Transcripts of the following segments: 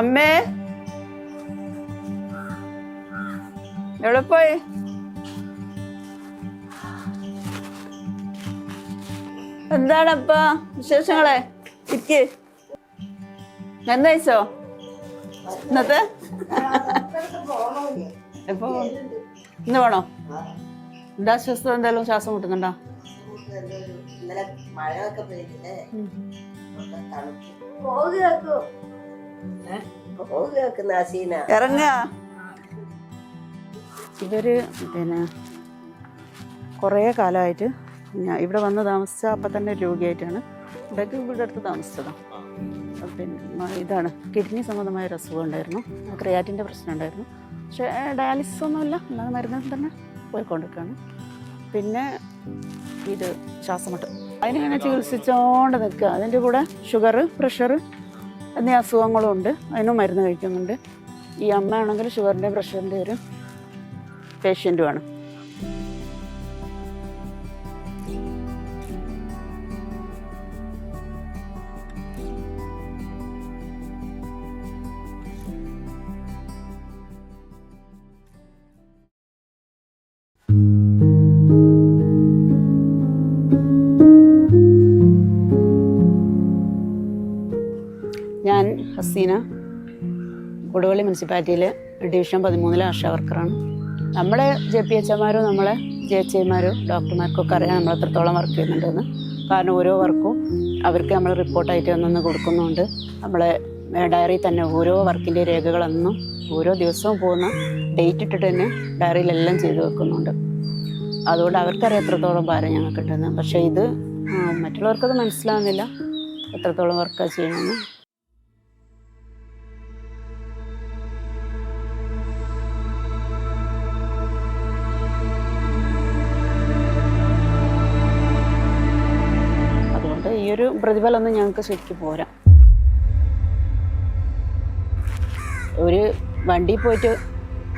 അമ്മേ. എവിടെ പോയി? എന്താണപ്പ വിശേഷങ്ങളെ? ഇക്ക് എന്തായിച്ചോ ഇന്നത്തെ? എപ്പോ? ഇന്ന് വേണോ? എന്താ അസ്വസ്ഥത എന്തായാലും ശ്വാസം മുട്ടുന്നുണ്ടോ? മഴ മഴയൊക്കെ പെയ്തില്ലേ? ഇറങ്ങുക. ഇവർ പിന്നെ കുറേ കാലമായിട്ട് ഞാൻ ഇവിടെ വന്ന് താമസിച്ച അപ്പം തന്നെ രോഗിയായിട്ടാണ്. ഇവിടേക്ക് ഇവിടെ അടുത്ത് താമസിച്ചതാണ് പിന്നെ ഇതാണ്. കിഡ്നി സംബന്ധമായ ഒരു അസുഖം ഉണ്ടായിരുന്നു. ക്രിയാറ്റിന്റെ പ്രശ്നം ഉണ്ടായിരുന്നു. പക്ഷേ ഡയാലിസിസ് ഒന്നുമില്ല. അല്ലാതെ മരുന്ന് തന്നെ പോയിക്കൊണ്ടിരിക്കുകയാണ്. പിന്നെ ഇത് ശ്വാസമുട്ട്. അതിനെങ്ങനെ ചികിത്സിച്ചോണ്ട് നിൽക്കുക. അതിന്റെ കൂടെ ഷുഗർ പ്രഷർ എന്നീ അസുഖങ്ങളും ഉണ്ട് അതിനും മരുന്ന് കഴിക്കുന്നുണ്ട്. ഈ അമ്മയാണെങ്കിൽ ഷുഗറിന്റെ പ്രഷറിന്റെ ഒരു പേഷ്യന്റുമാണ് ഞാൻ ഹസീന കൊടുവള്ളി മുനിസിപ്പാലിറ്റിയിലെ ഡിവിഷൻ പതിമൂന്നിലെ ആശാ വർക്കറാണ്. നമ്മളെ ജെ പി എച്ച് എമാരും നമ്മളെ ജെ എച്ച് എമാരോ ഡോക്ടർമാർക്കൊക്കെ അറിയാം നമ്മൾ എത്രത്തോളം വർക്ക് ചെയ്യുന്നുണ്ടെന്ന്. കാരണം ഓരോ വർക്കും അവർക്ക് നമ്മൾ റിപ്പോർട്ടായിട്ട് ഒന്നൊന്ന് കൊടുക്കുന്നുണ്ട് നമ്മളെ ഡയറി തന്നെ ഓരോ വർക്കിന്റെ രേഖകളൊന്നും ഓരോ ദിവസവും പോകുന്ന ഡേറ്റ് ഇട്ടിട്ട് തന്നെ ഡയറിയിലെല്ലാം ചെയ്തു വെക്കുന്നുണ്ട്. അതുകൊണ്ട് അവർക്കറിയാം എത്രത്തോളം ഭാരം ഞങ്ങൾക്ക് ഉണ്ടെന്ന് പക്ഷേ ഇത് മറ്റുള്ളവർക്കത് മനസ്സിലാവുന്നില്ല. എത്രത്തോളം വർക്കാണ് ചെയ്യണമെന്ന് ഒരു പ്രതിഫലമൊന്നും ഞങ്ങൾക്ക് ശരിക്കും പോരാ. ഒരു വണ്ടി പോയിട്ട്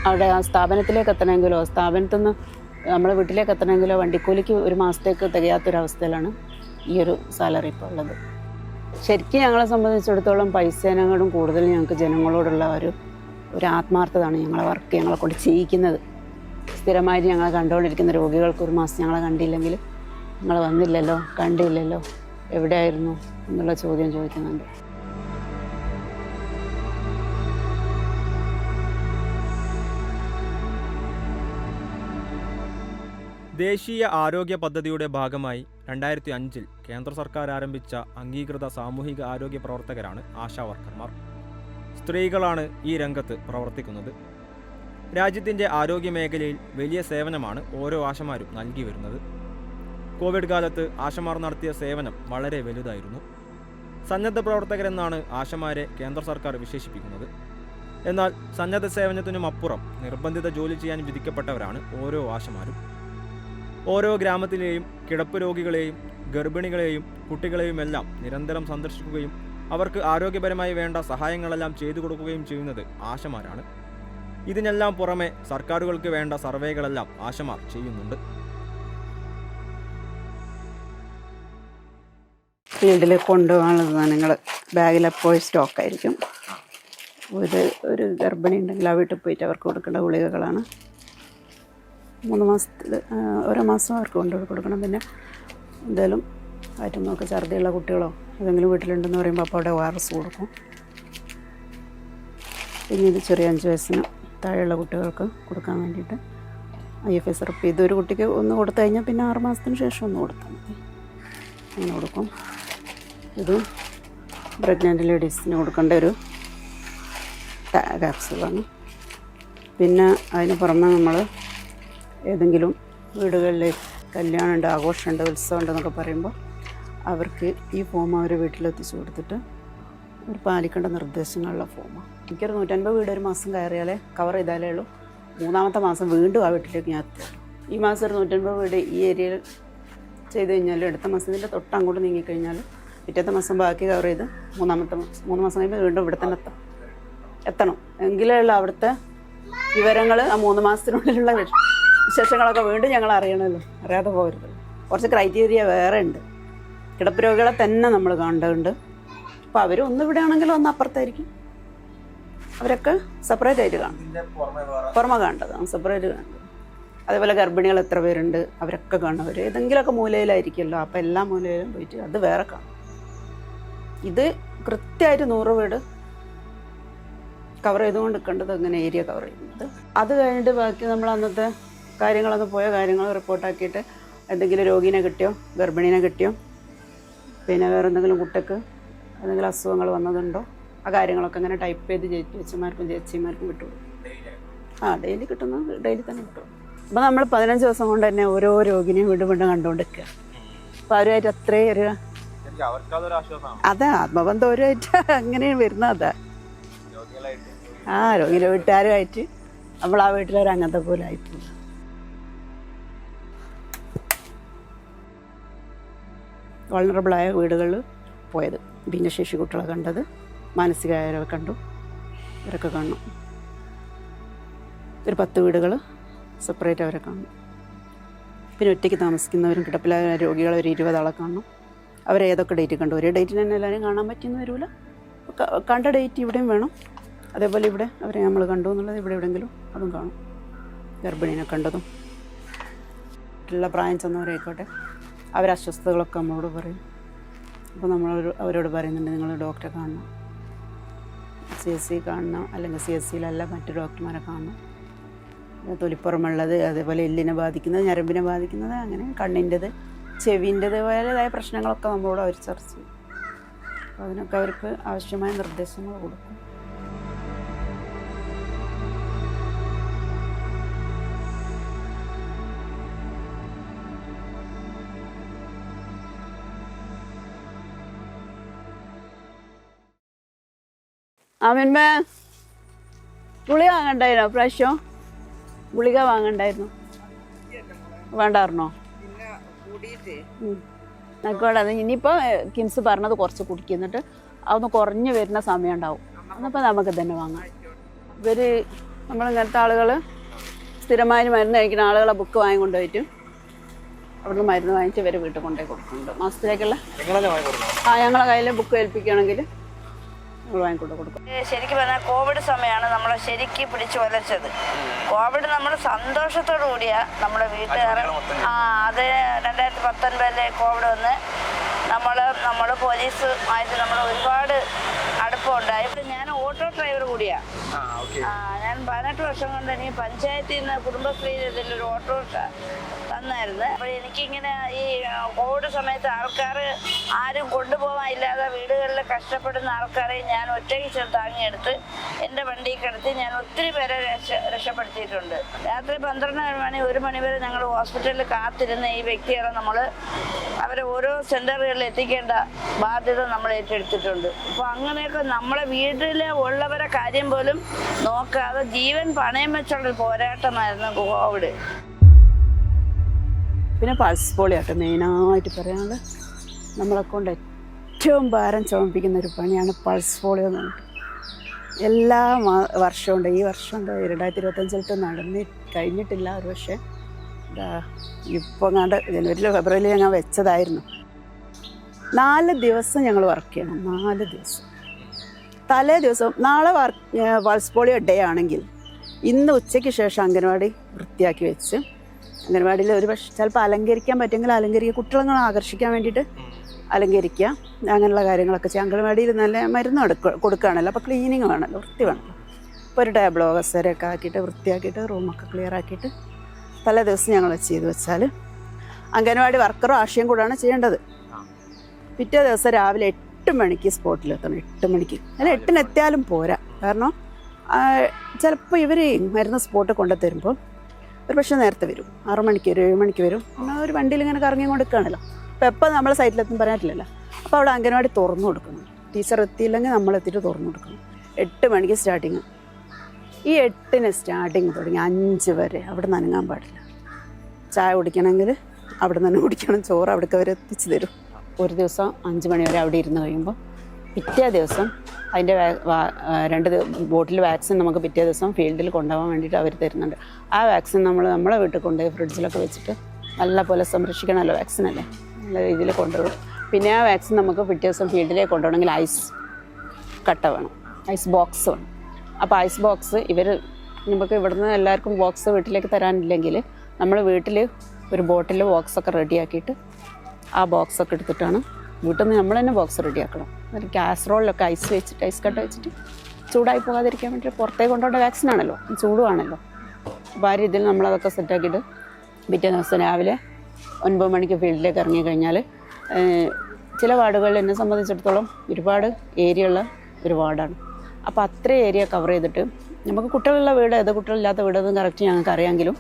അവിടെ ആ സ്ഥാപനത്തിലേക്ക് എത്തണമെങ്കിലോ സ്ഥാപനത്തു നിന്ന് നമ്മളെ വീട്ടിലേക്ക് എത്തണമെങ്കിലോ വണ്ടിക്കൂലിക്ക് ഒരു മാസത്തേക്ക് തികയാത്തൊരവസ്ഥയിലാണ് ഈ ഒരു സാലറി ഇപ്പോൾ ഉള്ളത്. ശരിക്കും ഞങ്ങളെ സംബന്ധിച്ചിടത്തോളം പൈസേനങ്ങളും കൂടുതൽ ഞങ്ങൾക്ക് ജനങ്ങളോടുള്ള ഒരു ഒരു ആത്മാർത്ഥതാണ് ഞങ്ങളെ വർക്ക് ഞങ്ങളെ കൊണ്ട് ചെയ്യിക്കുന്നത്. സ്ഥിരമായിട്ട് ഞങ്ങളെ കണ്ടുകൊണ്ടിരിക്കുന്ന രോഗികൾക്ക് ഒരു മാസം ഞങ്ങളെ കണ്ടില്ലെങ്കിൽ നിങ്ങൾ വന്നില്ലല്ലോ കണ്ടില്ലല്ലോ എവിടെയായിരുന്നു എന്നുള്ള ചോദ്യം ചോദിക്കുന്നുണ്ട്. ദേശീയ ആരോഗ്യ പദ്ധതിയുടെ ഭാഗമായി രണ്ടായിരത്തി അഞ്ചിൽ കേന്ദ്ര സർക്കാർ ആരംഭിച്ച അംഗീകൃത സാമൂഹിക ആരോഗ്യ പ്രവർത്തകരാണ് ആശാ വർക്കർമാർ. സ്ത്രീകളാണ് ഈ രംഗത്ത് പ്രവർത്തിക്കുന്നത്. രാജ്യത്തിന്റെ ആരോഗ്യ മേഖലയിൽ വലിയ സേവനമാണ് ഓരോ ആശമാരും നൽകി വരുന്നത്. കോവിഡ് കാലത്ത് ആശമാർ നടത്തിയ സേവനം വളരെ വലുതായിരുന്നു. സന്നദ്ധ പ്രവർത്തകരെന്നാണ് ആശമാരെ കേന്ദ്ര സർക്കാർ വിശേഷിപ്പിക്കുന്നത്. എന്നാൽ സന്നദ്ധ സേവനത്തിനും അപ്പുറം നിർബന്ധിത ജോലി ചെയ്യാൻ വിധിക്കപ്പെട്ടവരാണ് ഓരോ ആശമാരും. ഓരോ ഗ്രാമത്തിലെയും കിടപ്പ് രോഗികളെയും ഗർഭിണികളെയും കുട്ടികളെയുമെല്ലാം നിരന്തരം സന്ദർശിക്കുകയും അവർക്ക് ആരോഗ്യപരമായി വേണ്ട സഹായങ്ങളെല്ലാം ചെയ്തു കൊടുക്കുകയും ചെയ്യുന്നത് ആശമാരാണ്. ഇതിനെല്ലാം പുറമെ സർക്കാരുകൾക്ക് വേണ്ട സർവേകളെല്ലാം ആശമാർ ചെയ്യുന്നുണ്ട്. ഫീൽഡിൽ കൊണ്ടുപോകാനുള്ള സാധനങ്ങൾ ബാഗിൽ സ്റ്റോക്കായിരിക്കും. ഒരു ഒരു ഗർഭിണി ഉണ്ടെങ്കിൽ ആ വീട്ടിൽ പോയിട്ട് അവർക്ക് കൊടുക്കേണ്ട ഗുളികകളാണ്. മൂന്ന് മാസത്തിൽ ഓരോ മാസം അവർക്ക് കൊണ്ടുപോയി കൊടുക്കണം. പിന്നെ എന്തെങ്കിലും വയറ്റുന്നൊക്കെ ഛർദിയുള്ള കുട്ടികളോ ഏതെങ്കിലും വീട്ടിലുണ്ടെന്ന് പറയുമ്പോൾ അപ്പോൾ അവിടെ ഒ ആർ എസ് കൊടുക്കും. പിന്നെ ഇത് ചെറിയ അഞ്ച് വയസ്സിന് താഴെയുള്ള കുട്ടികൾക്ക് കൊടുക്കാൻ വേണ്ടിയിട്ട് ഐ എഫ് എസ് ഇതൊരു കുട്ടിക്ക് ഒന്ന് കൊടുത്തു കഴിഞ്ഞാൽ പിന്നെ ആറ് മാസത്തിന് ശേഷം ഒന്ന് കൊടുത്താൽ മതി. അങ്ങനെ കൊടുക്കും. ഇത് പ്രഗ്നന്റ് ലേഡീസിന് കൊടുക്കേണ്ട ഒരു ക്യാപ്സുകളാണ് പിന്നെ അതിന് പുറമെ നമ്മൾ ഏതെങ്കിലും വീടുകളിൽ കല്യാണമുണ്ട് ആഘോഷമുണ്ട് ഉത്സവമുണ്ട് എന്നൊക്കെ പറയുമ്പോൾ അവർക്ക് ഈ ഫോം അവർ വീട്ടിലെത്തിച്ച് കൊടുത്തിട്ട് അവർ പാലിക്കേണ്ട നിർദ്ദേശങ്ങളുള്ള ഫോമാണ് എനിക്കൊരു നൂറ്റൻപത് വീട് ഒരു മാസം കയറിയാലേ കവർ ചെയ്താലേ ഉള്ളൂ. മൂന്നാമത്തെ മാസം വീണ്ടും ആ വീട്ടിലേക്ക് ഞാൻ എത്തുള്ളൂ ഈ മാസം ഒരു നൂറ്റൻപത് വീട് ഈ ഏരിയയിൽ ചെയ്ത് കഴിഞ്ഞാൽ അടുത്ത മാസത്തിന്റെ തൊട്ട് അങ്ങോട്ട് നീങ്ങിക്കഴിഞ്ഞാൽ പിറ്റത്തെ മാസം ബാക്കി കവർ ചെയ്ത് മൂന്നാമത്തെ മാസം മൂന്ന് മാസം കഴിയുമ്പോൾ വീണ്ടും ഇവിടെ തന്നെ എത്താം. എത്തണം. എങ്കിലേ ഉള്ളൂ അവിടുത്തെ വിവരങ്ങൾ ആ മൂന്ന് മാസത്തിനുള്ളിലുള്ള വിശേഷങ്ങളൊക്കെ വീണ്ടും ഞങ്ങൾ അറിയണമല്ലോ. അറിയാതെ പോകരുത്. കുറച്ച് ക്രൈറ്റീരിയ വേറെ ഉണ്ട്. കിടപ്പ് തന്നെ നമ്മൾ കാണേണ്ടതുണ്ട്. അപ്പോൾ അവർ ഒന്ന് ഇവിടെ ആണെങ്കിലും ഒന്ന് അപ്പുറത്തായിരിക്കും. അവരൊക്കെ സെപ്പറേറ്റ് ആയിട്ട് കാണും. പുറമെ കാണേണ്ടത്. സെപ്പറേറ്റ് കാണേണ്ടത് അതേപോലെ ഗർഭിണികൾ എത്ര പേരുണ്ട്? അവരൊക്കെ കാണുന്നവർ ഏതെങ്കിലുമൊക്കെ മൂലയിലായിരിക്കുമല്ലോ. അപ്പോൾ എല്ലാ മൂലയിലും പോയിട്ട് അത് വേറെ കാണും. ഇത് കൃത്യമായിട്ട് നൂറ് വീട് കവർ ചെയ്തുകൊണ്ട് നിൽക്കേണ്ടത് അങ്ങനെ ഏരിയ കവർ ചെയ്യുന്നത്. അത് കഴിഞ്ഞിട്ട് ബാക്കി നമ്മൾ അന്നത്തെ കാര്യങ്ങളൊന്ന് പോയ കാര്യങ്ങൾ റിപ്പോർട്ടാക്കിയിട്ട് എന്തെങ്കിലും രോഗീനെ കിട്ടിയോ ഗർഭിണീനെ കിട്ടിയോ പിന്നെ വേറെ എന്തെങ്കിലും കുട്ടിക്ക് എന്തെങ്കിലും അസുഖങ്ങൾ വന്നതുണ്ടോ? ആ കാര്യങ്ങളൊക്കെ അങ്ങനെ ടൈപ്പ് ചെയ്ത് ചേച്ചിമാർക്കും ചേച്ചിമാർക്കും കിട്ടുള്ളൂ ആ ഡെയിലി കിട്ടുന്ന ഡെയിലി തന്നെ കിട്ടും. അപ്പോൾ നമ്മൾ പതിനഞ്ച് ദിവസം കൊണ്ട് തന്നെ ഓരോ രോഗിനെയും വീണ്ടും വീണ്ടും കണ്ടുകൊണ്ടിരിക്കുക. അപ്പോൾ അവരുമായിട്ട് അത്രയും ഒരു അതാ ആത്മബന്ധം അങ്ങനെയാണ് അങ്ങനെ വരുന്ന അതാ. ആ രോഗിയുടെ വീട്ടുകാരുമായിട്ട് നമ്മൾ ആ വീട്ടിലൊരു അങ്ങനത്തെ പോലെ ആയിപ്പോയി വൾണറബിളായ വീടുകളിൽ പോയത്. ഭിന്നശേഷി കുട്ടികളെ കണ്ടത് മാനസികമായവരെ കണ്ടു ഇവരൊക്കെ കാണും ഒരു പത്ത് വീടുകൾ സെപ്പറേറ്റ് അവരെ കാണും പിന്നെ ഒറ്റയ്ക്ക് താമസിക്കുന്നവരും കിടപ്പിലായ രോഗികളെ ഒരു ഇരുപതാളെ കാണും അവരെ ഏതൊക്കെ ഡേറ്റ് കണ്ടു? ഒരേ ഡേറ്റിന് തന്നെ എല്ലാവരും കാണാൻ പറ്റിയെന്ന് വരില്ല കണ്ട ഡേറ്റ് ഇവിടെയും വേണം. അതേപോലെ ഇവിടെ അവരെ നമ്മൾ കണ്ടു എന്നുള്ളത് ഇവിടെ എവിടെയെങ്കിലും അതും കാണും. ഗർഭിണീനെ കണ്ടതും. മറ്റുള്ള പ്രായം ചെന്നവരായിക്കോട്ടെ അസ്വസ്ഥതകളൊക്കെ നമ്മളോട് പറയും. അപ്പോൾ നമ്മൾ അവരോട് പറയുന്നുണ്ട് നിങ്ങൾ ഡോക്ടറെ കാണണം. സി എസ് സി കാണണം. അല്ലെങ്കിൽ സി എസ് സിയിലല്ല മറ്റു ഡോക്ടർമാരെ കാണണം. തൊലിപ്പുറമുള്ളത് അതേപോലെ എല്ലിനെ ബാധിക്കുന്നത് ഞരമ്പിനെ ബാധിക്കുന്നത് അങ്ങനെ കണ്ണിന്റെത് ചെവിന്റെത് പോലെതായ പ്രശ്നങ്ങളൊക്കെ നമ്മളോട് അവർ ചർച്ച ചെയ്യും. അപ്പോൾ അതിനൊക്കെ അവർക്ക് ആവശ്യമായ നിർദ്ദേശങ്ങൾ കൊടുക്കും. ആമിൻമേ ഗുളിക വാങ്ങണ്ടായിരുന്നോ? പ്രാവശ്യം ഗുളിക വാങ്ങണ്ടായിരുന്നു? വേണ്ടായിരുന്നോ? ഇനിയിപ്പോൾ കിംസ് പറഞ്ഞത് കുറച്ച് കുടിക്കുന്നിട്ട് അതൊന്ന് കുറഞ്ഞു വരുന്ന സമയം ഉണ്ടാവും. എന്നപ്പോൾ നമുക്ക് തന്നെ വാങ്ങാം. ഇവർ നമ്മളിങ്ങനത്തെ ആളുകൾ സ്ഥിരമായി മരുന്ന് കഴിക്കുന്ന ആളുകളെ ബുക്ക് വാങ്ങിക്കൊണ്ട് പറ്റും അവിടുന്ന് മരുന്ന് വാങ്ങിച്ച് ഇവർ വീട്ടിൽ കൊണ്ടുപോയി കൊടുക്കുന്നുണ്ട്. മാസത്തിലേക്കുള്ള ആ ഞങ്ങളെ കയ്യിൽ ബുക്ക് ഏൽപ്പിക്കുകയാണെങ്കിൽ നമ്മൾ വാങ്ങിക്കൊണ്ട് കൊടുക്കും. ശരിക്കും പറഞ്ഞാൽ കോവിഡ് സമയമാണ് നമ്മളെ ശരിക്ക് പിടിച്ചു വലച്ചത്. കോവിഡ് നമ്മൾ സന്തോഷത്തോടു കൂടിയാ നമ്മുടെ വീട്ടുകാരൻ ആ അത് രണ്ടായിരത്തി പത്തൊൻപതിലെ കോവിഡ് വന്ന് നമ്മൾ നമ്മൾ പോലീസുമായിട്ട് നമ്മൾ ഒരുപാട് അടുപ്പമുണ്ടായി. ഇപ്പം ഞാൻ ഓട്ടോ ഡ്രൈവർ കൂടിയാ. ആ ഞാൻ പതിനെട്ട് വർഷം കൊണ്ട് എനിക്ക് പഞ്ചായത്തിൽ നിന്ന് കുടുംബശ്രീ ഇതിലൊരു ഓട്ടോറിക്ഷ തന്നായിരുന്നു. അപ്പോൾ എനിക്കിങ്ങനെ ഈ കോവിഡ് സമയത്ത് ആൾക്കാർ ആരും കൊണ്ടുപോകാൻ ഇല്ലാതെ വീടുകളിൽ കഷ്ടപ്പെടുന്ന ആൾക്കാരെ ഞാൻ ഒറ്റയ്ക്ക് താങ്ങിയെടുത്ത് എന്റെ വണ്ടിയിൽ കിടത്തി ഞാൻ ഒത്തിരി പേരെ രക്ഷ രക്ഷപ്പെടുത്തിയിട്ടുണ്ട്. രാത്രി പന്ത്രണ്ട് മണി ഒരു മണി വരെ ഞങ്ങൾ ഹോസ്പിറ്റലിൽ കാത്തിരുന്ന ഈ വ്യക്തികളെ നമ്മൾ. അവരെ ഓരോ സെന്ററുകളിൽ എത്തിക്കേണ്ട ബാധ്യത നമ്മൾ ഏറ്റെടുത്തിട്ടുണ്ട്. അപ്പോൾ അങ്ങനെയൊക്കെ നമ്മളെ വീട്ടിൽ ഉള്ളവരെ കാര്യം പോലും നോക്കാതെ ജീവൻ പണയം വെച്ചുള്ള പോരാട്ടമായിരുന്നു കോവിഡ്. പിന്നെ പൾസ് പോളിയൊക്കെ മെയിനായിട്ട് പറയാനുള്ളത്. നമ്മളെ കൊണ്ട് ഏറ്റവും ഭാരം ചുമപ്പിക്കുന്ന ഒരു പണിയാണ് പൾസ് പോളിയോ എന്ന് എല്ലാ വർഷമുണ്ട് ഈ വർഷം രണ്ടായിരത്തി ഇരുപത്തഞ്ചിലത്തെ നടന്നി കഴിഞ്ഞിട്ടില്ല ഒരു പക്ഷേ. ഇപ്പോൾ കണ്ട് ജനുവരിയിലോ ഫെബ്രുവരിയിലോ ഞാൻ വെച്ചതായിരുന്നു. നാല് ദിവസം ഞങ്ങൾ വർക്ക് ചെയ്യണം നാല് ദിവസം. തലേ ദിവസം നാളെ വർക്ക് പൾസ് പോളിയോ ഡേ ആണെങ്കിൽ ഇന്ന് ഉച്ചയ്ക്ക് ശേഷം അംഗനവാടി വൃത്തിയാക്കി വെച്ച് അംഗനവാടിയിൽ ഒരു പക്ഷേ ചിലപ്പോൾ അലങ്കരിക്കാൻ പറ്റുമെങ്കിൽ അലങ്കരിക്കുക കുട്ടികളെ ആകർഷിക്കാൻ വേണ്ടിയിട്ട് അലങ്കരിക്കുക അങ്ങനെയുള്ള കാര്യങ്ങളൊക്കെ ചെയ്യാം. അംഗനവാടിയിൽ നല്ല മരുന്ന് എടുക്ക കൊടുക്കുകയാണല്ലോ അപ്പോൾ ക്ലീനിങ് വേണമല്ലോ വൃത്തി വേണമല്ലോ. അപ്പോൾ ഒരു ടേബിളോ കസേരയൊക്കെ ആക്കിയിട്ട് വൃത്തിയാക്കിയിട്ട് റൂമൊക്കെ ക്ലിയർ ആക്കിയിട്ട് തലേ ദിവസം ഞങ്ങൾ ചെയ്തു വെച്ചാൽ അംഗനവാടി വർക്കറും ആശയം കൂടാണ് ചെയ്യേണ്ടത്. പിറ്റേ ദിവസം രാവിലെ എട്ട് മണിക്ക് സ്പോട്ടിലെത്തണം എട്ട് മണിക്ക്. അല്ല എട്ടിന് എത്തിയാലും പോരാ. കാരണം ചിലപ്പോൾ ഇവർ മരുന്ന് സ്പോട്ട് കൊണ്ടു തരുമ്പോൾ ഒരു പക്ഷേ നേരത്തെ വരും. ആറു മണിക്ക് വരും ഏഴ് മണിക്ക് വരും. പിന്നെ ഒരു വണ്ടിയിൽ ഇങ്ങനെ കറങ്ങി കൊടുക്കുകയാണല്ലോ അപ്പോൾ എപ്പോൾ നമ്മൾ സൈറ്റിലെത്തും പറയാനില്ലല്ലോ. അപ്പോൾ അവിടെ അംഗനവാടി തുറന്നു കൊടുക്കണം. ടീച്ചർ എത്തിയില്ലെങ്കിൽ നമ്മൾ എത്തിയിട്ട് തുറന്നു കൊടുക്കണം. എട്ട് മണിക്ക് സ്റ്റാർട്ടിങ്. ഈ എട്ടിന് സ്റ്റാർട്ടിങ് തുടങ്ങി. അഞ്ച് വരെ. അവിടെ നനങ്ങാൻ പാടില്ല. ചായ കുടിക്കണമെങ്കിൽ അവിടെ നിന്ന് കുടിക്കണം. ചോറ് അവിടേക്ക് അവർ എത്തിച്ചു തരും. ഒരു ദിവസം അഞ്ച് മണി വരെ അവിടെ ഇരുന്ന് കഴിയുമ്പോൾ പിറ്റേ ദിവസം അതിന്റെ രണ്ട് ബോട്ടിൽ വാക്സിൻ നമുക്ക് പിറ്റേ ദിവസം ഫീൽഡിൽ കൊണ്ടുപോകാൻ വേണ്ടിയിട്ട് അവർ തരുന്നുണ്ട്. ആ വാക്സിൻ നമ്മൾ നമ്മളെ വീട്ടിൽ കൊണ്ടുപോയി ഫ്രിഡ്ജിലൊക്കെ വെച്ചിട്ട് നല്ല പോലെ സംരക്ഷിക്കണമല്ലോ വാക്സിൻ അല്ലേ? നല്ല രീതിയിൽ കൊണ്ടുപോകും പിന്നെ ആ വാക്സിൻ നമുക്ക് പിറ്റേ ദിവസം ഫീൽഡിലേക്ക് കൊണ്ടുപോകണമെങ്കിൽ ഐസ് കട്ട വേണം. ഐസ് ബോക്സ് വേണം. അപ്പോൾ ഐസ് ബോക്സ് ഇവർ നമുക്ക് ഇവിടുന്ന് എല്ലാവർക്കും ബോക്സ് വീട്ടിലേക്ക് തരാനില്ലെങ്കിൽ നമ്മൾ വീട്ടിൽ ഒരു ബോട്ടിൽ ബോക്സൊക്കെ റെഡിയാക്കിയിട്ട് ആ ബോക്സൊക്കെ എടുത്തിട്ടാണ് വീട്ടിൽ നിന്ന് നമ്മൾ തന്നെ ബോക്സ് റെഡിയാക്കണം. എന്നിട്ട് കാസറോളിലൊക്കെ ഐസ് വെച്ചിട്ട് ഐസ് കട്ട് വെച്ചിട്ട് ചൂടായി പോകാതിരിക്കാൻ വേണ്ടി പുറത്തേക്ക് കൊണ്ടുവന്ന വാക്സിൻ ആണല്ലോ ചൂടുവാണല്ലോ. അപ്പോൾ ആ രീതിയിൽ നമ്മളതൊക്കെ സെറ്റാക്കിയിട്ട് പിറ്റേ ദിവസം രാവിലെ ഒൻപത് മണിക്ക് ഫീൽഡിലേക്ക് ഇറങ്ങി കഴിഞ്ഞാൽ ചില വാർഡുകളിൽ എന്നെ സംബന്ധിച്ചിടത്തോളം ഒരുപാട് ഏരിയ ഉള്ള ഒരു വാർഡാണ്. അപ്പോൾ അത്ര ഏരിയ കവർ ചെയ്തിട്ട് നമുക്ക് കുട്ടികളുള്ള വീട് ഏത് കുട്ടികളില്ലാത്ത വീടെന്ന് കറക്റ്റ് ഞങ്ങൾക്ക് അറിയാമെങ്കിലും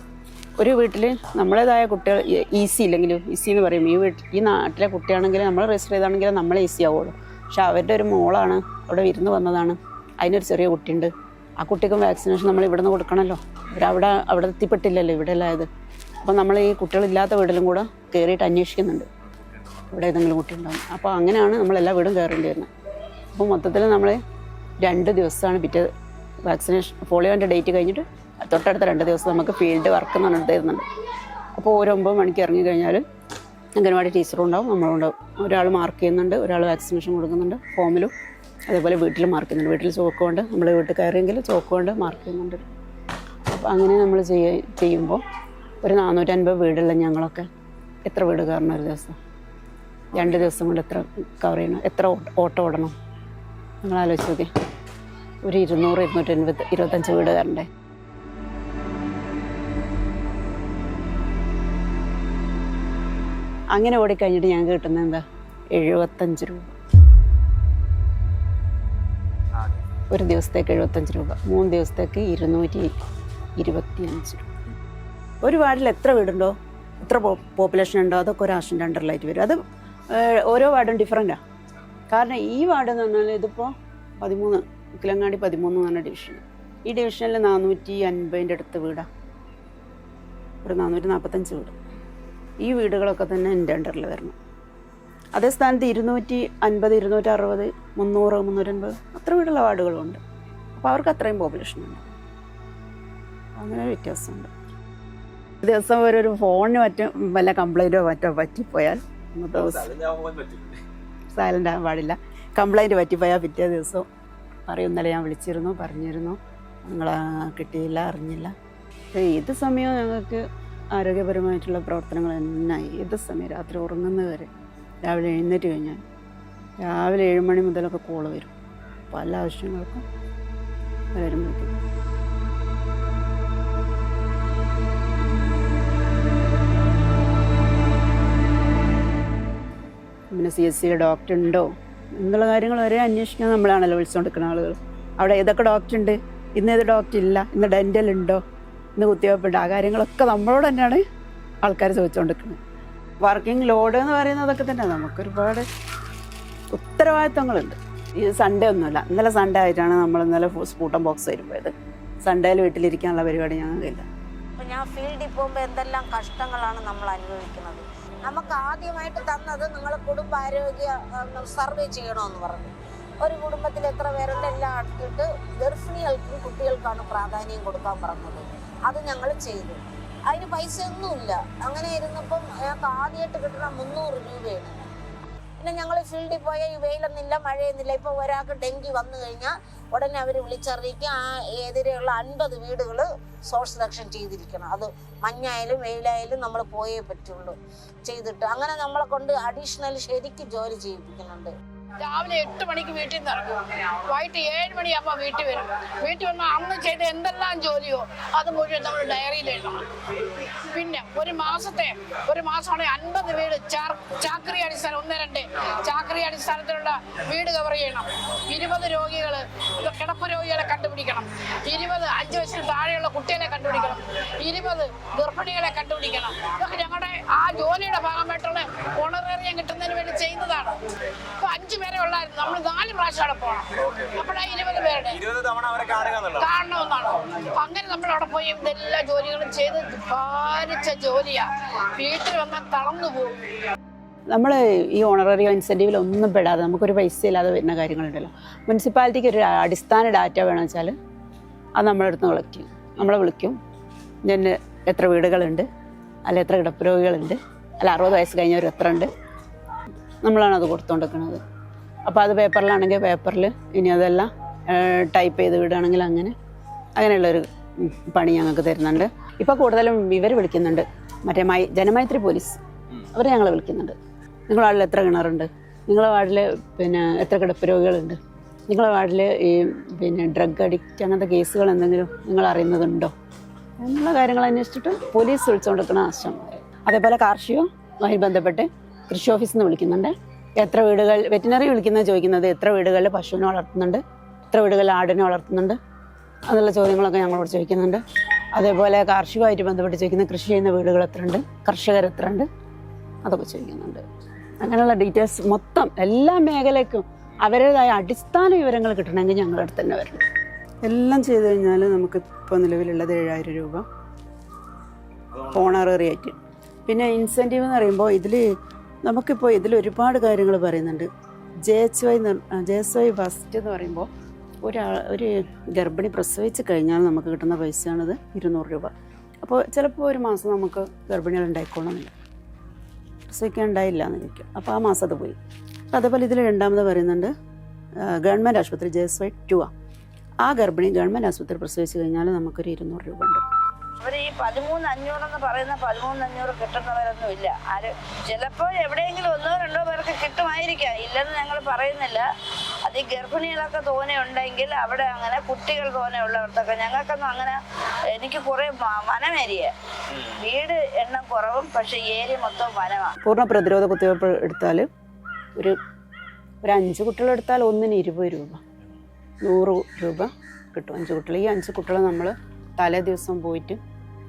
ഒരു വീട്ടിൽ നമ്മളേതായ കുട്ടികൾ ഈസി ഇല്ലെങ്കിൽ ഈസി എന്ന് പറയും. ഈ വീട്ടിൽ ഈ നാട്ടിലെ കുട്ടിയാണെങ്കിൽ നമ്മൾ രജിസ്റ്റർ ചെയ്താണെങ്കിൽ നമ്മൾ ഈസി ആവുള്ളൂ. പക്ഷെ അവരുടെ ഒരു മോളാണ് അവിടെ വിരുന്ന് വന്നതാണ്. അതിനൊരു ചെറിയ കുട്ടിയുണ്ട്. ആ കുട്ടിക്കും വാക്സിനേഷൻ നമ്മൾ ഇവിടെ നിന്ന് കൊടുക്കണമല്ലോ അവരവിടെ അവിടെ എത്തിപ്പെട്ടില്ലല്ലോ ഇവിടെ അല്ലായത് അപ്പോൾ നമ്മൾ ഈ കുട്ടികളില്ലാത്ത വീട്ടിലും കൂടെ കയറിയിട്ട് അന്വേഷിക്കുന്നുണ്ട്. ഇവിടെ ഏതെങ്കിലും കുട്ടി ഉണ്ടാകും അപ്പോൾ അങ്ങനെയാണ് നമ്മൾ എല്ലാ വീടും കയറേണ്ടി വരുന്നത്. അപ്പോൾ മൊത്തത്തിൽ നമ്മൾ രണ്ട് ദിവസമാണ് പിറ്റേ വാക്സിനേഷൻ പോളിയോന്റെ ഡേറ്റ് കഴിഞ്ഞിട്ട് തൊട്ടടുത്ത രണ്ട് ദിവസം നമുക്ക് ഫീൽഡ് വർക്ക് എന്ന് പറഞ്ഞിട്ട് തരുന്നുണ്ട്. അപ്പോൾ ഒരു ഒമ്പത് മണിക്ക് ഇറങ്ങി കഴിഞ്ഞാൽ അംഗനവാടി ടീച്ചറും ഉണ്ടാവും നമ്മളുണ്ടാവും ഒരാൾ മാർക്ക് ചെയ്യുന്നുണ്ട് ഒരാൾ വാക്സിനേഷൻ കൊടുക്കുന്നുണ്ട് ഫോമിലും അതേപോലെ വീട്ടിൽ മാർക്ക് ചെയ്യുന്നുണ്ട്. വീട്ടിൽ ചോക്ക് കൊണ്ട് നമ്മൾ വീട്ടിൽ കയറിയെങ്കിൽ ചോക്ക് കൊണ്ട് മാർക്ക് ചെയ്യുന്നുണ്ട്. അപ്പോൾ അങ്ങനെ നമ്മൾ ചെയ്യ ചെയ്യുമ്പോൾ ഒരു നാനൂറ്റൻപത് വീടുള്ള ഞങ്ങളൊക്കെ എത്ര വീട് കയറണം ഒരു ദിവസം? രണ്ട് ദിവസം കൊണ്ട് എത്ര കവർ ചെയ്യണം? എത്ര ഓട്ടം ഓടണം? നിങ്ങൾ ആലോചിച്ച് നോക്കി ഒരു ഇരുന്നൂറ് ഇരുന്നൂറ്റി എൺപത് ഇരുപത്തഞ്ച് വീട് തരണ്ടേ അങ്ങനെ ഓടിക്കഴിഞ്ഞിട്ട് ഞങ്ങൾക്ക് കിട്ടുന്ന എന്താ? എഴുപത്തഞ്ച് രൂപ. ഒരു ദിവസത്തേക്ക് എഴുപത്തഞ്ച് രൂപ. മൂന്ന് ദിവസത്തേക്ക് ഇരുന്നൂറ്റി ഇരുപത്തിയഞ്ച് രൂപ. ഒരു വാർഡിൽ എത്ര വീടുണ്ടോ? എത്ര പോപ്പുലേഷൻ ഉണ്ടോ? അതൊക്കെ ഒരു ആശിന്റെ അണ്ടറിലായിട്ട് വരും. അത് ഓരോ വാർഡും ഡിഫറന്റാണ് കാരണം ഈ വാർഡ് എന്ന് പറഞ്ഞാൽ ഇതിപ്പോൾ പതിമൂന്ന് കിലങ്ങാടി പതിമൂന്ന് എന്ന് പറഞ്ഞ ഡിവിഷൻ ഈ ഡിവിഷനിൽ നാനൂറ്റി അൻപതിന്റെ അടുത്ത് വീടാണ് ഒരു നാനൂറ്റി നാൽപ്പത്തഞ്ച് വീട്. ഈ വീടുകളൊക്കെ തന്നെ എന്റെ അണ്ടറിൽ വരണം. അതേ സ്ഥാനത്ത് ഇരുന്നൂറ്റി അൻപത് ഇരുന്നൂറ്റി അറുപത് മുന്നൂറ് മുന്നൂറ്റൻപത് അത്ര വീടുള്ള വാർഡുകളുണ്ട്. അപ്പോൾ അവർക്ക് അത്രയും പോപ്പുലേഷൻ ഉണ്ട്. അങ്ങനെ ഒരു വ്യത്യാസമുണ്ട്. ദിവസം ഒരു ഫോണിന് മറ്റും വല്ല കംപ്ലൈന്റോ മറ്റോ പറ്റിപ്പോയാൽ സൈലന്റ് ആകാൻ പാടില്ല. കംപ്ലൈന്റ് പറ്റിപ്പോയാൽ പിറ്റേ ദിവസം പറയും ഇന്നലെ ഞാൻ വിളിച്ചിരുന്നു പറഞ്ഞിരുന്നു. നിങ്ങൾ കിട്ടിയില്ല അറിഞ്ഞില്ല. ഏത് സമയവും ഞങ്ങൾക്ക് ആരോഗ്യപരമായിട്ടുള്ള പ്രവർത്തനങ്ങൾ തന്നെ ഏത് സമയം? രാത്രി ഉറങ്ങുന്നത് വരെ. രാവിലെ എഴുന്നേറ്റ് കഴിഞ്ഞാൽ രാവിലെ ഏഴ് മണി മുതലൊക്കെ കോൾ വരും. പല ആവശ്യങ്ങൾക്കും വരും പിന്നെ സി എസ് സിയുടെ ഡോക്ടർ ഉണ്ടോ? എന്നുള്ള കാര്യങ്ങൾ വരെ അന്വേഷിക്കാൻ നമ്മളാണല്ലോ വിളിച്ചുകൊണ്ടിരിക്കുന്ന ആളുകൾ. അവിടെ ഏതൊക്കെ ഡോക്ടർ ഉണ്ട്? ഇന്ന് ഏത് ഡോക്ടർ ഇല്ല? ഇന്ന് ഡെന്റൽ ഉണ്ടോ? ഇന്ന് കുത്തിവെപ്പുണ്ട് ആ കാര്യങ്ങളൊക്കെ നമ്മളോട് തന്നെയാണ് ആൾക്കാർ ചോദിച്ചുകൊണ്ടിരിക്കുന്നത് വർക്കിംഗ് ലോഡ് എന്ന് പറയുന്നതൊക്കെ തന്നെ. നമുക്കൊരുപാട് ഉത്തരവാദിത്തങ്ങളുണ്ട് ഈ സൺഡേ ഒന്നുമില്ല. ഇന്നലെ സൺഡേ ആയിട്ടാണ് നമ്മൾ ഇന്നലെ സ്കൂട്ടൻ ബോക്സ് വരുമ്പോയത് സൺഡേയിൽ വീട്ടിലിരിക്കാനുള്ള പരിപാടി ഞങ്ങൾക്കില്ല ഞാൻ ഫീൽഡിൽ പോകുമ്പോൾ എന്തെല്ലാം കഷ്ടങ്ങളാണ് നമ്മൾ അനുഭവിക്കുന്നത്? നമുക്ക് ആദ്യമായിട്ട് തന്നത് നിങ്ങൾ കുടുംബാരോഗ്യ സർവേ ചെയ്യണമെന്ന് പറഞ്ഞു. ഒരു കുടുംബത്തിൽ എത്ര പേരുണ്ട് എല്ലാം അടുത്തിട്ട് ഗർഭിണികൾക്കും കുട്ടികൾക്കാണ് പ്രാധാന്യം കൊടുക്കാൻ പറഞ്ഞത്. അത് ഞങ്ങൾ ചെയ്തു. അതിന് പൈസ ഒന്നുമില്ല അങ്ങനെ ഇരുന്നപ്പം ഞങ്ങൾക്ക് ആദ്യമായിട്ട് കിട്ടുന്ന മുന്നൂറ് രൂപയാണ്. പിന്നെ ഞങ്ങൾ ഫീൽഡിൽ പോയ ഈ വെയിലൊന്നുമില്ല മഴയൊന്നുമില്ല. ഇപ്പോൾ ഒരാൾക്ക് ഡെങ്കി വന്നു കഴിഞ്ഞാൽ ഉടനെ അവർ വിളിച്ചറിയിക്കുക. ആ എതിരെയുള്ള അൻപത് വീടുകൾ സോഴ്സ് സെലക്ഷൻ ചെയ്തിരിക്കണം. അത് മഞ്ഞായാലും വെയിലായാലും നമ്മൾ പോയേ പറ്റുള്ളൂ. ചെയ്തിട്ട് അങ്ങനെ നമ്മളെ കൊണ്ട് അഡീഷണൽ ശരിക്കും ജോലി ചെയ്യിപ്പിക്കുന്നുണ്ട്. രാവിലെ എട്ട് മണിക്ക് വീട്ടിൽ നിന്ന് ഇറങ്ങും. വൈകിട്ട് ഏഴ് മണിയാകുമ്പോൾ വീട്ടിൽ വരും. വീട്ടിൽ വന്നാൽ അന്ന് ചെയ്ത എന്തെല്ലാം ജോലിയോ അത് മുഴുവൻ നമ്മൾ ഡയറിയിൽ എഴുതണം. പിന്നെ ഒരു മാസത്തെ ഒരു മാസമാണെങ്കിൽ അൻപത് വീട് ചാക്രി അടിസ്ഥാനം ഒന്ന് രണ്ട്. ചാക്രി അടിസ്ഥാനത്തിലുള്ള വീട് കവർ ചെയ്യണം. ഇരുപത് രോഗികൾ കിടപ്പ് രോഗികളെ കണ്ടുപിടിക്കണം. ഇരുപത് അഞ്ച് വയസ്സിന് താഴെയുള്ള കുട്ടികളെ കണ്ടുപിടിക്കണം. ഇരുപത് ഗർഭിണികളെ കണ്ടുപിടിക്കണം. ഇതൊക്കെ ഞങ്ങളുടെ ആ ജോലിയുടെ ഭാഗമായിട്ടുള്ള ഓണറേറിയം കിട്ടുന്നതിന് വേണ്ടി ചെയ്യുന്നതാണ്. അപ്പൊ അഞ്ചു പേരെ ഉള്ളായിരുന്നു. നമ്മൾ നാല് പ്രാവശ്യം അവിടെ പോകണം അപ്പോഴാ ഇരുപത് പേരുടെ. കാണണമെന്നാണ്. അപ്പൊ അങ്ങനെ നമ്മൾ അവിടെ പോയി ഇതെല്ലാ ജോലികളും ചെയ്ത് ഭാരിച്ച ജോലിയാ. വീട്ടിൽ വന്നാൽ തളർന്നു പോകും. നമ്മൾ ഈ ഓണററി ഇൻസെന്റീവിൽ ഒന്നും പെടാതെ നമുക്കൊരു പൈസ ഇല്ലാതെ വരുന്ന കാര്യങ്ങളുണ്ടല്ലോ. മുനിസിപ്പാലിറ്റിക്ക് ഒരു അടിസ്ഥാന ഡാറ്റ വേണമെന്ന് വെച്ചാൽ അത് നമ്മളെടുത്ത് കളക്ട് ചെയ്യും. നമ്മളെ വിളിക്കും. ഞാൻ എത്ര വീടുകളുണ്ട്? അല്ല എത്ര കിടപ്പ് രോഗികളുണ്ട്? അല്ല അറുപത് വയസ്സ് കഴിഞ്ഞവർ എത്ര ഉണ്ട് നമ്മളാണ് അത് കൊടുത്തുകൊണ്ടിരിക്കുന്നത് അപ്പോൾ അത് പേപ്പറിലാണെങ്കിൽ പേപ്പറിൽ ഇനി അതെല്ലാം ടൈപ്പ് ചെയ്ത് വിടുകയാണെങ്കിൽ അങ്ങനെ. അങ്ങനെയുള്ളൊരു പണി ഞങ്ങൾക്ക് തരുന്നുണ്ട്. ഇപ്പോൾ കൂടുതലും ഇവർ വിളിക്കുന്നുണ്ട്. മറ്റേ മൈ ജനമൈത്രി പോലീസ്. അവർ ഞങ്ങളെ വിളിക്കുന്നുണ്ട്. നിങ്ങളുടെ വാർഡിൽ എത്ര കിണറുണ്ട്? നിങ്ങളുടെ വാർഡിൽ പിന്നെ എത്ര കിടപ്പ് രോഗികളുണ്ട്? നിങ്ങളുടെ വാർഡിൽ ഈ പിന്നെ ഡ്രഗ് അഡിക്റ്റ് അങ്ങനത്തെ കേസുകൾ എന്തെങ്കിലും നിങ്ങൾ അറിയുന്നതുണ്ടോ? എന്നുള്ള കാര്യങ്ങൾ അന്വേഷിച്ചിട്ട് പോലീസ് വിളിച്ചുകൊണ്ടിരിക്കുന്ന ആശ്രമം. അതേപോലെ കാർഷികവുമായി ബന്ധപ്പെട്ട് കൃഷി ഓഫീസിൽ നിന്ന് വിളിക്കുന്നുണ്ട്. എത്ര വീടുകൾ വെറ്റിനറി വിളിക്കുന്നത് ചോദിക്കുന്നത് എത്ര വീടുകളിൽ പശുവിനെ വളർത്തുന്നുണ്ട് എത്ര വീടുകളിൽ ആടിനെ വളർത്തുന്നുണ്ട് എന്നുള്ള ചോദ്യങ്ങളൊക്കെ ഞങ്ങളോട് ചോദിക്കുന്നുണ്ട്. അതേപോലെ കാർഷികമായിട്ട് ബന്ധപ്പെട്ട് ചോദിക്കുന്ന കൃഷി ചെയ്യുന്ന വീടുകൾ എത്ര ഉണ്ട് കർഷകർ എത്ര ഉണ്ട് അതൊക്കെ ചോദിക്കുന്നുണ്ട്. അങ്ങനെയുള്ള ഡീറ്റെയിൽസ് മൊത്തം എല്ലാ മേഖലയ്ക്കും അവരുടേതായ അടിസ്ഥാന വിവരങ്ങൾ കിട്ടണമെങ്കിൽ ഞങ്ങളുടെ അടുത്ത് തന്നെ വരണം. എല്ലാം ചെയ്ത് കഴിഞ്ഞാൽ നമുക്ക് ഇപ്പോൾ നിലവിലുള്ളത് ഏഴായിരം രൂപ. ഓണറേറിയായിട്ട് പിന്നെ ഇൻസെന്റീവ് എന്ന് പറയുമ്പോൾ ഇതിൽ നമുക്കിപ്പോൾ ഇതിൽ ഒരുപാട് കാര്യങ്ങൾ പറയുന്നുണ്ട്. J H Y J S Y first എന്ന് പറയുമ്പോൾ ഒരാൾ ഒരു ഗർഭിണി പ്രസവിച്ച് കഴിഞ്ഞാൽ നമുക്ക് കിട്ടുന്ന പൈസയാണിത് ഇരുന്നൂറ് രൂപ. അപ്പോൾ ചിലപ്പോൾ ഒരു മാസം നമുക്ക് ഗർഭിണികൾ ഉണ്ടായിക്കോണമെന്നില്ല പ്രസവിക്കാൻ ഉണ്ടായില്ല എന്ന് ചോദിക്കും അപ്പോൾ ആ മാസം അത് പോയി. അപ്പോൾ അതേപോലെ ഇതിൽ രണ്ടാമത് പറയുന്നുണ്ട് ഗവൺമെന്റ് ആശുപത്രി ജെ എസ് വൈ ടു ആ. ഗർഭിണി ഗവൺമെന്റ് ആശുപത്രി പ്രസവിച്ച് കഴിഞ്ഞാൽ നമുക്കൊരു ഇരുന്നൂറ് രൂപ ഉണ്ട്. അവർ ഈ പതിമൂന്ന് അഞ്ഞൂറെന്ന് പറയുന്ന പതിമൂന്ന് അഞ്ഞൂറ് കിട്ടുന്നവരൊന്നും ഇല്ല ആര് ചിലപ്പോൾ എവിടെയെങ്കിലും ഒന്നോ രണ്ടോ പേർക്ക് കിട്ടുമായിരിക്കാം. ഇല്ലെന്ന് ഞങ്ങൾ പറയുന്നില്ല. അത് ഈ ഗർഭിണികളൊക്കെ തോനെ ഉണ്ടെങ്കിൽ അവിടെ അങ്ങനെ കുട്ടികൾ തോനെ ഉള്ളവർക്കൊക്കെ ഞങ്ങൾക്കൊന്നും അങ്ങനെ എനിക്ക് കുറേ വനമേരിയ വീട് എണ്ണം കുറവും പക്ഷെ ഏരിയ മൊത്തം വനമാണ്. പൂർണ പ്രതിരോധ കുത്തിവയ്പ്പ് എടുത്താൽ ഒരു ഒരു അഞ്ച് കുട്ടികളെടുത്താൽ ഒന്നിന് ഇരുപത് രൂപ. നൂറ് രൂപ കിട്ടും അഞ്ച് കുട്ടികൾ ഈ അഞ്ച് കുട്ടികളെ നമ്മൾ തലേ ദിവസം പോയിട്ട്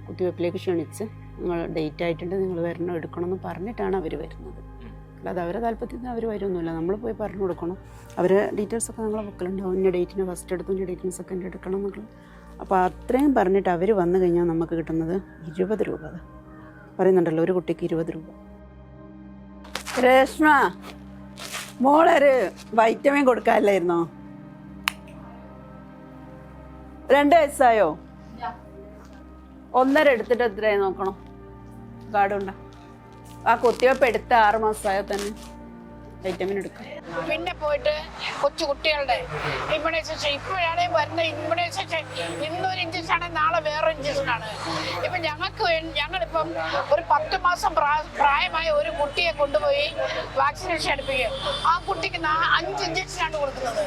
കുത്തിവെപ്പിലേക്ക് ക്ഷണിച്ച് നിങ്ങൾ ഡേറ്റ് ആയിട്ടുണ്ട് നിങ്ങൾ വരണം എടുക്കണം എന്ന് പറഞ്ഞിട്ടാണ് അവർ വരുന്നത്. അല്ലാതെ അവരെ താല്പര്യത്തിൽ നിന്ന് അവർ വരുമൊന്നുമില്ല നമ്മൾ പോയി പറഞ്ഞു കൊടുക്കണം. അവരെ ഡീറ്റെയിൽസ് ഒക്കെ നമ്മളെ ബുക്കിലുണ്ടാവും ഇന്ന ഡേറ്റിന് ഫസ്റ്റ് എടുത്തു ഇന്ന ഡേറ്റിന് സെക്കൻഡ് എടുക്കണം എന്നൊക്കെ. അപ്പോൾ അത്രയും പറഞ്ഞിട്ട് അവർ വന്നു കഴിഞ്ഞാൽ നമുക്ക് കിട്ടുന്നത് ഇരുപത് രൂപ. പറയുന്നുണ്ടല്ലോ ഒരു കുട്ടിക്ക് ഇരുപത് രൂപ. രേഷ്മ മോളൊരു വൈറ്റമിൻ കൊടുക്കാനില്ലായിരുന്നോ? രണ്ട് വയസ്സായോ? ഒന്നര എടുത്തിട്ട് എത്രയായി നോക്കണം? കാർഡുണ്ടോ? ആ കുത്തിവെപ്പ് എടുത്ത ആറ് മാസമായ തന്നെ? വൈറ്റമിൻ എടുക്കാം. പിന്നെ പോയിട്ട് കൊച്ചു കുട്ടികളുടെ ഇമ്മ്യൂണൈസേഷൻ ഇപ്പോഴാണ് വരുന്ന ഇമ്മ്യൂണൈസേഷൻ ഇന്നൊരു ഇഞ്ചക്ഷൻ ആണെങ്കിൽ നാളെ വേറെ ഇഞ്ചക്ഷൻ ആണ്. ഇപ്പം ഞങ്ങൾക്ക് ഞങ്ങളിപ്പം ഒരു പത്ത് മാസം പ്രായമായ ഒരു കുട്ടിയെ കൊണ്ടുപോയി വാക്സിനേഷൻ എടുപ്പിക്കുക ആ കുട്ടിക്ക് അഞ്ച് അഞ്ച് ഇഞ്ചക്ഷനാണ് കൊടുക്കുന്നത്.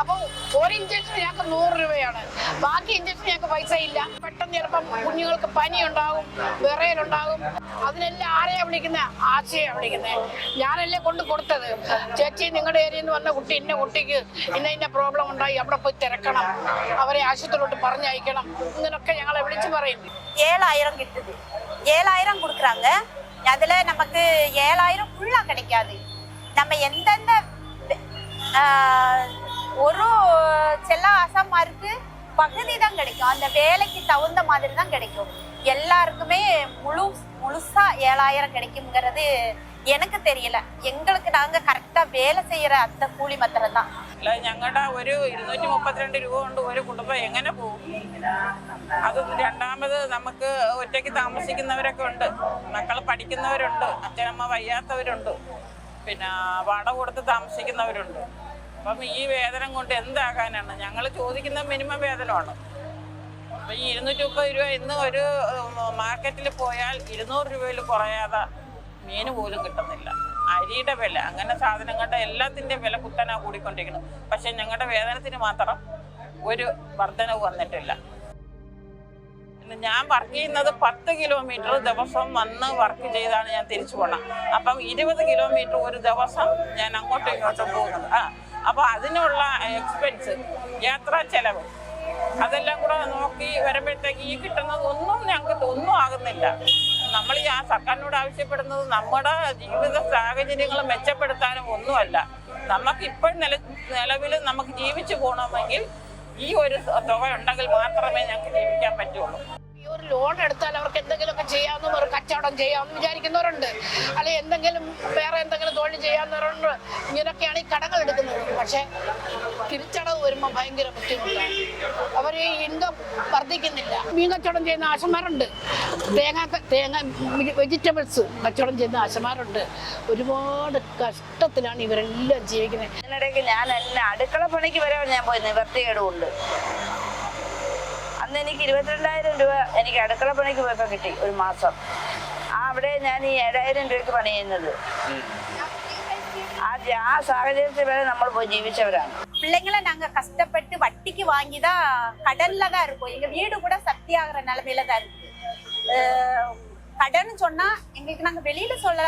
അപ്പോൾ ഒരു ഇഞ്ചക്ഷൻ ഞങ്ങൾക്ക് നൂറ് രൂപയാണ്. ബാക്കി ഇഞ്ചക്ഷൻ ഞങ്ങൾക്ക് പൈസ ഇല്ല. പെട്ടെന്ന് ചിലപ്പം കുഞ്ഞുങ്ങൾക്ക് പനി ഉണ്ടാകും വിറയലുണ്ടാകും. അതിനെല്ലാം ആരെയാണ് വിളിക്കുന്നത് ആശയാണ് വിളിക്കുന്നത് ഞാനല്ലേ കൊണ്ട് കൊടുത്തത്? ചേച്ചി നിങ്ങളുടെ ഏരിയയിൽ നിന്ന് വന്ന കുട്ടി ഇന്ന കുട്ടിക്ക് ഇന്ന ഇന്ന പ്രോബ്ലം ഉണ്ടായി അവിടെ പോയി തിരക്കണം അവരെ ആശുപത്രിയിലോട്ട് പറഞ്ഞയക്കണം ഇങ്ങനൊക്കെ ഞങ്ങളെ വിളിച്ചു പറയും ஏழாயிரம் கிட்டுது ஏழாயிரம் கொடுக்குறாங்க அதுல நமக்கு ஏழாயிரம் ஃபுல்லா கிடைக்காது நம்ம எந்தெந்த ஆஹ், ஒரு சில அசமாருக்கு பகுதி தான் கிடைக்கும் அந்த வேலைக்கு தகுந்த மாதிரி தான் கிடைக்கும் எல்லாருக்குமே முழு முழுசா ஏழாயிரம் கிடைக்குங்கிறது எனக்கு தெரியல எங்களுக்கு நாங்க கரெக்டா வேலை செய்யற அந்த கூலி மாத்திரம் தான் അല്ല ഞങ്ങളുടെ ഒരു ഇരുന്നൂറ്റി മുപ്പത്തിരണ്ട് രൂപ കൊണ്ട് ഒരു കുടുംബം എങ്ങനെ പോകും അത് രണ്ടാമത് നമുക്ക് ഒറ്റയ്ക്ക് താമസിക്കുന്നവരൊക്കെ ഉണ്ട് മക്കൾ പഠിക്കുന്നവരുണ്ട് അച്ഛനമ്മ വയ്യാത്തവരുണ്ട് പിന്നെ വാട കൊടുത്ത് താമസിക്കുന്നവരുണ്ട് അപ്പം ഈ വേതനം കൊണ്ട് എന്താകാനാണ് ഞങ്ങൾ ചോദിക്കുന്ന മിനിമം വേതനമാണ് അപ്പം ഈ ഇരുന്നൂറ്റി മുപ്പത് രൂപ ഇന്ന് ഒരു മാർക്കറ്റിൽ പോയാൽ ഇരുന്നൂറ് രൂപയിൽ കുറയാതെ മീൻ പോലും കിട്ടുന്നില്ല. അരിയുടെ വില അങ്ങനെ സാധനങ്ങളുടെ എല്ലാത്തിന്റെയും വില കുത്തനാ കൂടിക്കൊണ്ടിരിക്കുന്നത് പക്ഷേ ഞങ്ങളുടെ വേതനത്തിന് മാത്രം ഒരു വർധനവ് വന്നിട്ടില്ല. ഞാൻ വർക്ക് ചെയ്യുന്നത് പത്ത് കിലോമീറ്റർ ദിവസം വന്ന് വർക്ക് ചെയ്താണ് ഞാൻ തിരിച്ചു പോകണം അപ്പം ഇരുപത് കിലോമീറ്റർ ഒരു ദിവസം ഞാൻ അങ്ങോട്ടും ഇങ്ങോട്ടും പോകുന്നത്. ആ അപ്പോൾ അതിനുള്ള എക്സ്പെൻസ് യാത്രാ ചെലവ് അതെല്ലാം കൂടെ നോക്കി വരുമ്പോഴത്തേക്ക് ഈ കിട്ടുന്നത് ഒന്നും ഞങ്ങൾക്ക് ഒന്നും ആകുന്നില്ല. നമ്മൾ ഈ ആ സർക്കാരിനോട് ആവശ്യപ്പെടുന്നത് നമ്മുടെ ജീവിത സാഹചര്യങ്ങൾ മെച്ചപ്പെടുത്താനും ഒന്നുമല്ല. നമുക്ക് ഇപ്പോൾ നില നിലവിൽ നമുക്ക് ജീവിച്ചു പോകണമെങ്കിൽ ഈ ഒരു തുക ഉണ്ടെങ്കിൽ മാത്രമേ ഞങ്ങൾക്ക് ജീവിക്കാൻ പറ്റുള്ളൂ. ലോൺ എടുത്താൽ അവർക്ക് എന്തെങ്കിലുമൊക്കെ ചെയ്യാമെന്നും ഒരു കച്ചവടം ചെയ്യാമെന്ന് വിചാരിക്കുന്നവരുണ്ട്. അല്ലെങ്കിൽ എന്തെങ്കിലും വേറെ എന്തെങ്കിലും തൊഴിൽ ചെയ്യാവുന്നവരുണ്ട്. ഇങ്ങനെയൊക്കെയാണ് ഈ കടകൾ എടുക്കുന്നത്. പക്ഷേ തിരിച്ചടവ് വരുമ്പോൾ ഭയങ്കര ബുദ്ധിമുട്ടാണ്. അവർ ഈ ഇൻകം വർദ്ധിക്കുന്നില്ല. മീൻ കച്ചവടം ചെയ്യുന്ന ആശമാരുണ്ട്. തേങ്ങ തേങ്ങ വെജിറ്റബിൾസ് കച്ചവടം ചെയ്യുന്ന ആശമാരുണ്ട്. ഒരുപാട് കഷ്ടത്തിലാണ് ഇവരെല്ലാം ജീവിക്കുന്നത്. ഞാൻ എന്നെ അടുക്കള പണിക്ക് വരെ ഞാൻ പോയി നിവർത്തികേടുമുണ്ട് അന്ന് എനിക്ക് ഇരുപത്തിരണ്ടായിരം രൂപ എനിക്ക് അടുക്കള പണിക്ക് പോയപ്പോൾ കിട്ടി ഒരു മാസം ആ അവിടെ ഞാൻ ഈ ഏഴായിരം രൂപയ്ക്ക് പണി ചെയ്യുന്നത് ആ ജ- ആ സാഹചര്യത്തിൽ വരെ നമ്മൾ പോയി ജീവിച്ചവരാണ് பிள்ளைங்களை நாங்க கஷ்டப்பட்டு வட்டிக்கு வாங்கி தான் கடன்ல தான் இருக்கோம் எங்க வீடு கூட சக்தி ஆகிற நிலைமையில தான் இருக்கு அஹ் கடன் சொன்னா எங்களுக்கு நாங்க வெளியில சொல்ல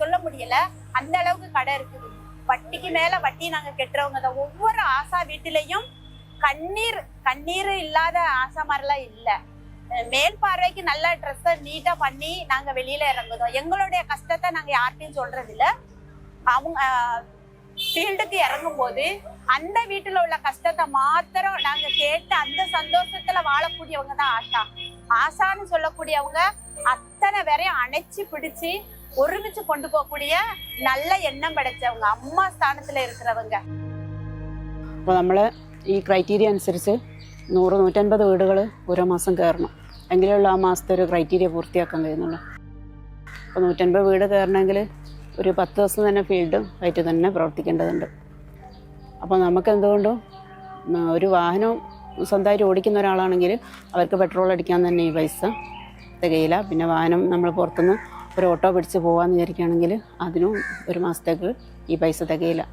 சொல்ல முடியல அந்த அளவுக்கு கடன் இருக்குது வட்டிக்கு மேல வட்டி நாங்க கெட்டுறவங்க தான் ஒவ்வொரு ஆசா வீட்டிலையும் கண்ணீர் கண்ணீர் இல்லாத ஆசை மாதிரிலாம் இல்லை. மேல் பார்வைக்கு நல்ல ட்ரெஸ்ஸை நீட்டாக பண்ணி நாங்கள் வெளியில் இறங்குதோம் எங்களுடைய கஷ்டத்தை நாங்கள் யார்கிட்டையும் சொல்கிறதில்ல அவங்க ஃபீல்டுக்கு இறங்கும் போது அந்த வீட்டில் உள்ள கஷ்டத்தை மாத்திரம் நாங்கள் கேட்டு அந்த சந்தோஷத்தில் வாழக்கூடியவங்க தான் ஆஷா. ஆசான்னு சொல்லக்கூடியவங்க அத்தனை பேரையும் அணைச்சி பிடிச்சி ஒருமிச்சு கொண்டு போகக்கூடிய நல்ல எண்ணம் படைச்சவங்க. அம்மா ஸ்தானத்தில் இருக்கிறவங்க. இப்போ நம்மளை ഈ ക്രൈറ്റീരിയ അനുസരിച്ച് നൂറ് നൂറ്റൻപത് വീടുകൾ ഓരോ മാസം കയറണം. എങ്കിലുള്ള ആ മാസത്തെ ഒരു ക്രൈറ്റീരിയ പൂർത്തിയാക്കാൻ കഴിയുന്നുള്ളൂ. അപ്പോൾ നൂറ്റൻപത് വീട് കയറണമെങ്കിൽ ഒരു പത്ത് ദിവസം തന്നെ ഫീൽഡും ആയിട്ട് തന്നെ പ്രവർത്തിക്കേണ്ടതുണ്ട്. അപ്പോൾ നമുക്ക് എന്തുകൊണ്ടും ഒരു വാഹനം സ്വന്തമായിട്ട് ഓടിക്കുന്ന ഒരാളാണെങ്കിൽ അവർക്ക് പെട്രോൾ അടിക്കാൻ തന്നെ ഈ പൈസ തികയില്ല. പിന്നെ വാഹനം നമ്മൾ പുറത്തുനിന്ന് ഒരു ഓട്ടോ പിടിച്ച് പോകാമെന്ന് വിചാരിക്കുകയാണെങ്കിൽ അതിനും ഒരു മാസത്തേക്ക് ഈ പൈസ തികയില്ല.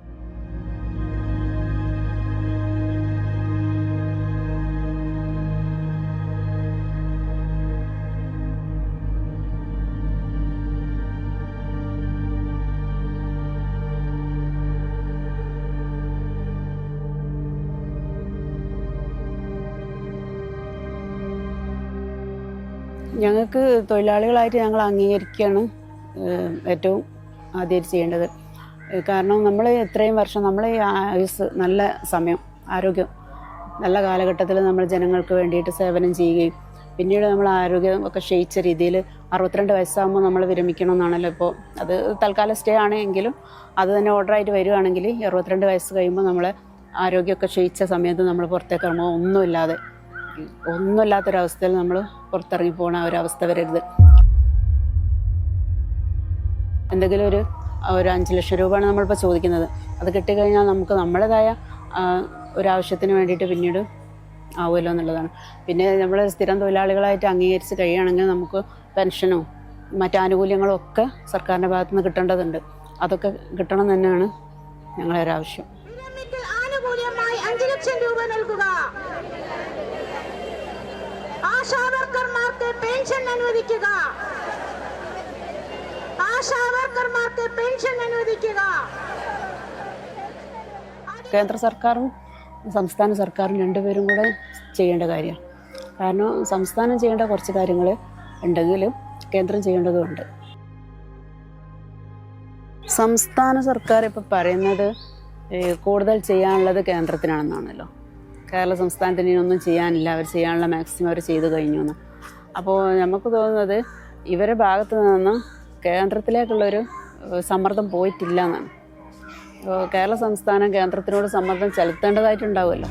ഞങ്ങൾക്ക് തൊഴിലാളികളായിട്ട് ഞങ്ങൾ അംഗീകരിക്കുകയാണ് ഏറ്റവും ആദ്യം ചെയ്യേണ്ടത്. കാരണം നമ്മൾ ഇത്രയും വർഷം നമ്മൾ ഈ ആയുസ് നല്ല സമയം ആരോഗ്യം നല്ല കാലഘട്ടത്തിൽ നമ്മൾ ജനങ്ങൾക്ക് വേണ്ടിയിട്ട് സേവനം ചെയ്യുകയും പിന്നീട് നമ്മൾ ആരോഗ്യം ഒക്കെ ക്ഷയിച്ച രീതിയിൽ അറുപത്തിരണ്ട് വയസ്സാകുമ്പോൾ നമ്മൾ വിരമിക്കണം എന്നാണല്ലോ ഇപ്പോൾ അത് തൽക്കാലം സ്റ്റേ ആണെങ്കിലും അത് തന്നെ ഓർഡറായിട്ട് വരികയാണെങ്കിൽ അറുപത്തിരണ്ട് വയസ്സ് കഴിയുമ്പോൾ നമ്മൾ ആരോഗ്യമൊക്കെ ക്ഷയിച്ച സമയത്ത് നമ്മൾ പുറത്തേക്ക് ഇറങ്ങുമോ ഒന്നുമില്ലാതെ. ഒന്നുമില്ലാത്തൊരവസ്ഥയിൽ നമ്മൾ പുറത്തിറങ്ങി പോകണ ആ ഒരു അവസ്ഥ വരരുത്. എന്തെങ്കിലും ഒരു ഒരു അഞ്ച് ലക്ഷം രൂപയാണ് നമ്മളിപ്പോൾ ചോദിക്കുന്നത്. അത് കിട്ടിക്കഴിഞ്ഞാൽ നമുക്ക് നമ്മുടേതായ ആ, ഒരാവശ്യത്തിന് വേണ്ടിയിട്ട് പിന്നീട് ആവുമല്ലോ എന്നുള്ളതാണ്. പിന്നെ നമ്മൾ സ്ഥിരം തൊഴിലാളികളായിട്ട് അംഗീകരിച്ച് കഴിയുകയാണെങ്കിൽ നമുക്ക് പെൻഷനോ മറ്റ് ആനുകൂല്യങ്ങളും ഒക്കെ സർക്കാരിന്റെ ഭാഗത്തു നിന്ന് കിട്ടേണ്ടതുണ്ട്. അതൊക്കെ കിട്ടണം തന്നെയാണ് ഞങ്ങളെ ഒരാവശ്യം. വിരമിക്കൽ ആനുകൂല്യമായി ലക്ഷം രൂപ നൽകുക. ആശാവർക്കർമാർക്ക് പെൻഷൻ അനുവദിക്കുക. ആശാവർക്കർമാർക്ക് പെൻഷൻ അനുവദിക്കുക. കേന്ദ്ര സർക്കാരും സംസ്ഥാന സർക്കാരും രണ്ടുപേരും കൂടെ ചെയ്യേണ്ട കാര്യമാണ്. കാരണം സംസ്ഥാനം ചെയ്യേണ്ട കുറച്ച് കാര്യങ്ങൾ ഉണ്ടെങ്കിലും കേന്ദ്രം ചെയ്യേണ്ടതുണ്ട് സംസ്ഥാന സർക്കാർ ഇപ്പോൾ പറയുന്നത് കൂടുതൽ ചെയ്യാനുള്ളത് കേന്ദ്രത്തിനാണെന്നാണല്ലോ. കേരള സംസ്ഥാനത്തിന് ഇനി ഒന്നും ചെയ്യാനില്ല. അവർ ചെയ്യാനുള്ള മാക്സിമം അവർ ചെയ്തു കഴിഞ്ഞു എന്ന് അപ്പോൾ നമുക്ക് തോന്നുന്നത് ഇവരുടെ ഭാഗത്ത് നിന്ന് കേന്ദ്രത്തിലേക്കുള്ളൊരു സമ്മർദ്ദം പോയിട്ടില്ല എന്നാണ് അപ്പോൾ കേരള സംസ്ഥാനം കേന്ദ്രത്തിനോട് സമ്മർദ്ദം ചെലുത്തേണ്ടതായിട്ടുണ്ടാവുമല്ലോ.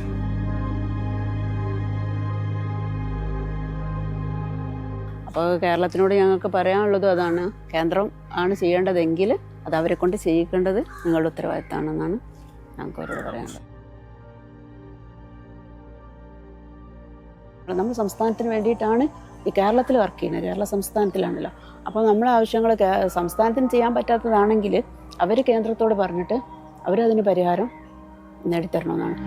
അപ്പോൾ കേരളത്തിനോട് ഞങ്ങൾക്ക് പറയാനുള്ളതും അതാണ്. കേന്ദ്രം ആണ് ചെയ്യേണ്ടതെങ്കിൽ അത് അവരെ കൊണ്ട് ചെയ്യിക്കേണ്ടത് നിങ്ങളുടെ ഉത്തരവാദിത്തമാണെന്നാണ് ഞങ്ങൾക്ക് അവരോട് പറയാനുള്ളത്. നമ്മൾ സംസ്ഥാനത്തിന് വേണ്ടിയിട്ടാണ് ഈ കേരളത്തിൽ വർക്ക് ചെയ്യുന്നത്. കേരള സംസ്ഥാനത്തിലാണല്ലോ. അപ്പോൾ നമ്മുടെ ആവശ്യങ്ങൾ സംസ്ഥാനത്തിന് ചെയ്യാൻ പറ്റാത്തതാണെങ്കിൽ അവർ കേന്ദ്രത്തോട് പറഞ്ഞിട്ട് അവരതിന് പരിഹാരം നേടിത്തരണമെന്നാണ്.